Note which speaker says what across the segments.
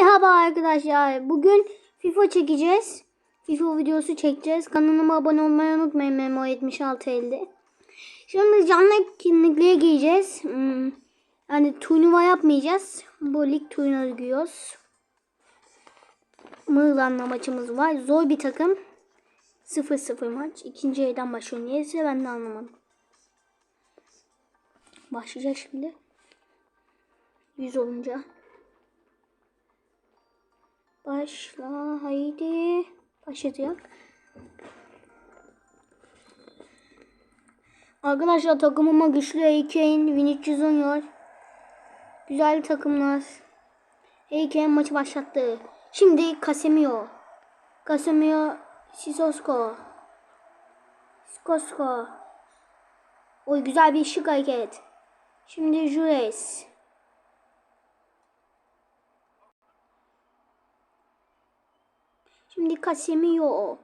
Speaker 1: Merhaba arkadaşlar. Bugün FIFA çekeceğiz. FIFA videosu çekeceğiz. Kanalıma abone olmayı unutmayın Memo 7650. Şimdi canlı etkinlikliğe giyeceğiz. Hmm, Yani turnuva yapmayacağız. Bu lig turnuva giyiyoruz. Mığlan'la maçımız var. Zor bir takım. 0-0 maç. İkinci yerden başlıyor. Niyeyse ben de anlamadım. Başlayacak şimdi. 100 olunca. Başla haydi. Başlayacak. Arkadaşlar takımıma güçlü Heyken, Vinicius Junior. Güzel takımlar. Heyken maçı başlattı. Şimdi Casemiro. Casemiro, Sisosko. Sisosko. Oy güzel bir şık hareket. Şimdi Jures. Şimdi Casemiro.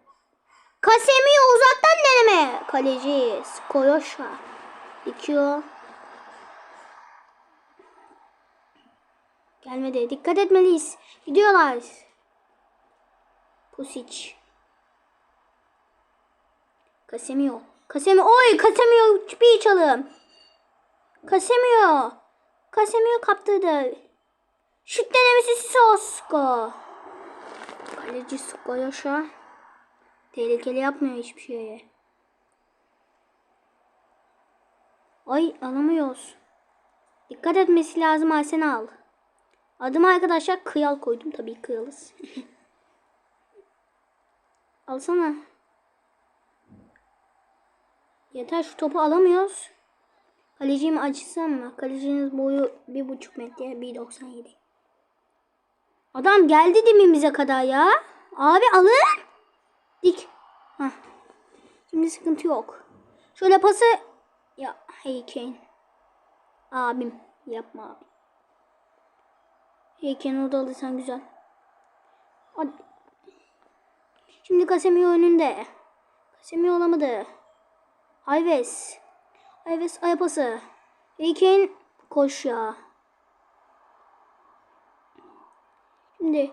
Speaker 1: Casemiro uzaktan deneme. Kaleci Koyoşa. Dikiyor. Gelmedi. Dikkat etmeliyiz. Gidiyorlar. Pusic. Casemiro. Casemiro. Oy Casemiro bir çalım. Casemiro. Casemiro kaptırdı. Şut denemesi Sosko. Kaleci Skoyoş'a tehlikeli yapmıyor hiçbir şeyi. Ay alamıyoruz. Dikkat etmesi lazım Arsenal. Adım arkadaşlar kıyal koydum. Tabii kıyalız. Alsana. Yeter şu topu alamıyoruz. Kalecimi açsam mı? Kalecinin boyu 1,5 metre 1.97. Adam geldi dibimize kadar ya. Abi alın. Dik. Heh. Şimdi sıkıntı yok. Şöyle pası. Ya Heyken. Abim. Yapma abi. Heyken orada alırsan güzel. Hadi. Şimdi Casemiro önünde. Casemiro olamadı. Ayves. Ayves aya pası. Heyken koş ya. Şimdi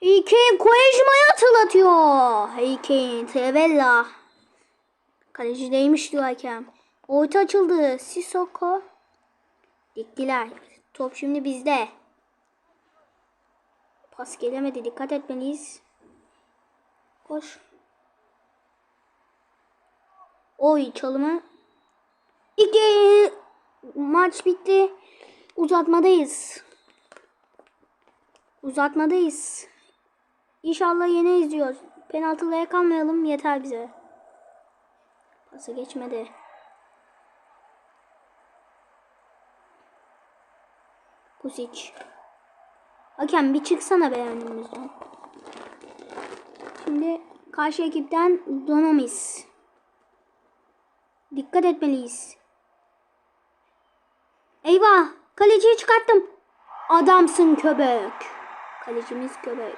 Speaker 1: Heyken Koyajma'yı hatırlatıyor. Heyken Trevella. Kaleci değmiş diyor hakem. Orta açıldı. Sissoko. Diktiler. Top şimdi bizde. Pas gelemedi. Dikkat etmeliyiz. Koş. Oy çalımı. İki maç bitti. Uzatmadayız. Uzatmadayız. İnşallah yine izliyoruz. Penaltılara kalmayalım yeter bize. Pası geçmedi. Pusic. Hakem bir çıksana be önümüzden. Şimdi karşı ekipten Donomis. Dikkat etmeliyiz. Eyvah! Kaleciyi çıkarttım. Adamsın köbek. Kalecimiz köbek.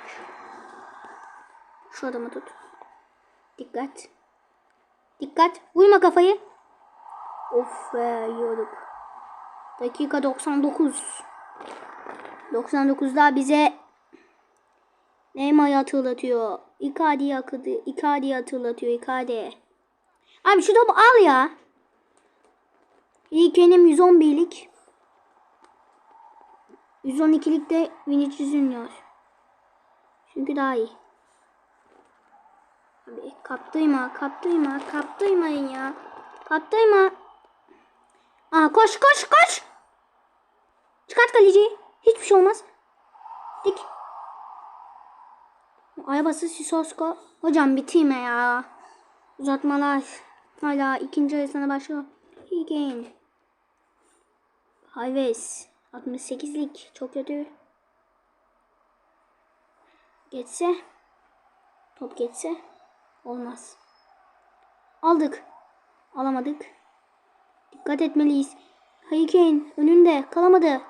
Speaker 1: Şu adamı tut. Dikkat. Dikkat. Vurma kafayı. Of be yiyorduk. Dakika 99. 99'da bize Neymar'ı hatırlatıyor. Icardi'yi akıdı. Icardi'yi hatırlatıyor. Icardi. Abi şu topu al ya. İlkenim 111'lik. 112'likte Vinicius Junior. Çünkü daha iyi. Abi kaptırma, kaptırma, kaptırmayın ya. Kaptırma. Aa koş koş koş. Çıkart kaleciyi. Hiçbir şey olmaz. Dik. Arabası Sisosko. Hocam bitirme ya. Uzatmalar. Hala ikinci arasına başlıyor. Higgin. Hayves. 68'lik. Çok kötü. Geçse. Top geçse. Olmaz. Aldık. Alamadık. Dikkat etmeliyiz. Hurricane önünde kalamadı.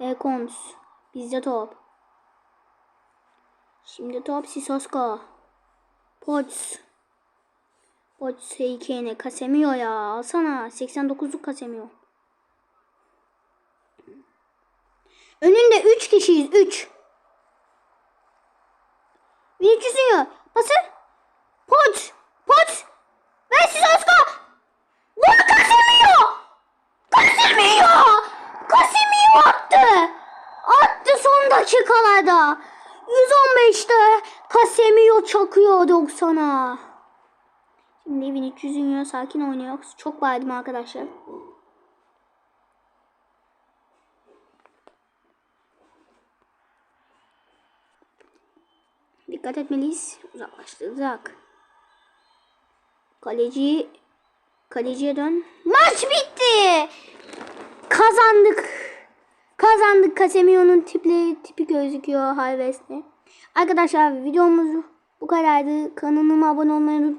Speaker 1: Ekons. Bizde top. Şimdi top Sisosko. Pots. Pots Hurricane'e Casemiro ya. Alsana. 89'luk Casemiro. Önünde 3 kişiyiz. 3. Vinicius Junior. Pası. Pot. Pot. Messi Soska. Vur Casemiro. Casemiro. Casemiro attı. Attı son dakikalarda. 115'te Casemiro çakıyor 90'a. Şimdi Vinicius Junior sakin oynuyor. Çok bağırdım arkadaşlar. Dikkat etmeliyiz. Uzaklaştıracak. Kaleci kaleciye dön. Maç bitti. Kazandık. Kazandık. Casemiro'nun tipi, tipi gözüküyor Harvest'te. Arkadaşlar videomuz bu kadardı. Kanalıma abone olmayı unutmayın.